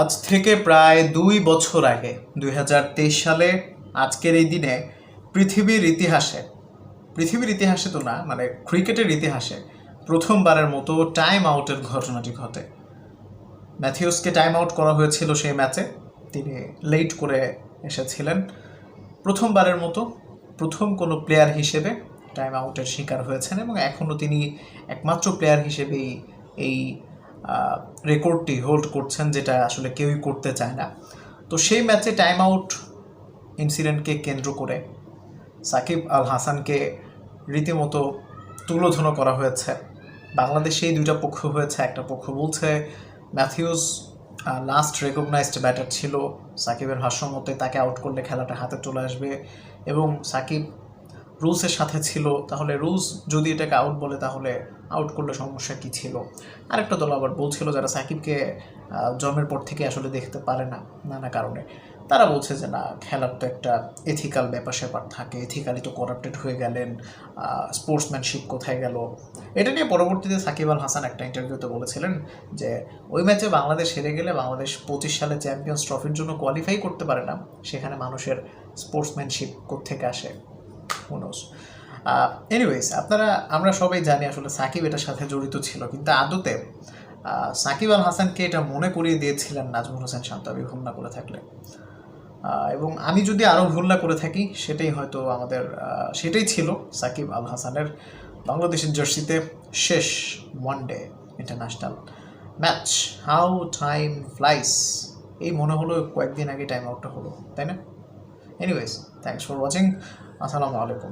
আজ থেকে প্রায় দুই বছর আগে, দুই হাজার তেইশ সালে আজকের এই দিনে পৃথিবীর ইতিহাসে পৃথিবীর ইতিহাসে তো না মানে ক্রিকেটের ইতিহাসে প্রথমবারের মতো টাইম আউটের ঘটনাটি ঘটে। ম্যাথিউসকে টাইম আউট করা হয়েছিল সেই ম্যাচে তিনি লেট করে এসেছিলেন। প্রথমবারের মতো প্রথম কোনো প্লেয়ার হিসেবে টাইম আউটের শিকার হয়েছেন এবং এখনও তিনি একমাত্র প্লেয়ার হিসেবেই এই রেকর্ডটি হোল্ড করছেন যেটা আসলে কেউই করতে চায় না। তো সেই ম্যাচে টাইম আউট ইনসিডেন্টকে কেন্দ্র করে সাকিব আল হাসানকে রীতিমতো তুলোধনো করা হয়েছে। বাংলাদেশে এই দুইটা পক্ষ হয়েছে, একটা পক্ষ বলছে ম্যাথিউস লাস্ট রেকগনাইজড ব্যাটার ছিল। সাকিবের ভাষ্য মতে তাকে আউট করলে খেলাটা হাতে চলে আসবে এবং সাকিব রুলসের সাথে ছিল তাহলে রুলস যদি এটাকে আউট বলে তাহলে আউট করলে সমস্যা কী ছিল? আরেকটা দল আবার বলছিল যারা সাকিবকে আহ, জন্মের পর থেকে আসলে দেখতে পারে না নানা কারণে। তারা বলছে যে না খেলার তো একটা এথিক্যাল ব্যাপার স্যাপার থাকে এথিক্যালি তো করাপ্টেড হয়ে গেলেন স্পোর্টসম্যানশিপ কোথায় গেল? এটা নিয়ে পরবর্তীতে সাকিব আল হাসান একটা ইন্টারভিউতে বলেছিলেন যে ওই ম্যাচে বাংলাদেশ হেরে গেলে বাংলাদেশ পঁচিশ সালে চ্যাম্পিয়ন্স ট্রফির জন্য কোয়ালিফাই করতে পারে না সেখানে মানুষের স্পোর্টসম্যানশিপ কোত্থেকে আসে? হুনোস এনিওয়েজ আপনারা, আমরা সবাই জানি আসলে সাকিব এটার সাথে জড়িত ছিল, কিন্তু আদতে সাকিব আল হাসানকে এটা মনে করিয়ে দিয়েছিলেন নাজমুল হোসেন শান্ত, আমি ভুল না করে থাকলে। এবং আমি যদি আরও ভুল না করে থাকি, সেটাই হয়তো আমাদের সেটাই ছিল সাকিব আল হাসানের বাংলাদেশের জার্সিতে শেষ one day international match how time flies এই মনে হলো কয়েকদিন আগে টাইম আউটটা হলো, তাই না? এনিওয়েজ থ্যাংকস ফর ওয়াচিং আসসালামু আলাইকুম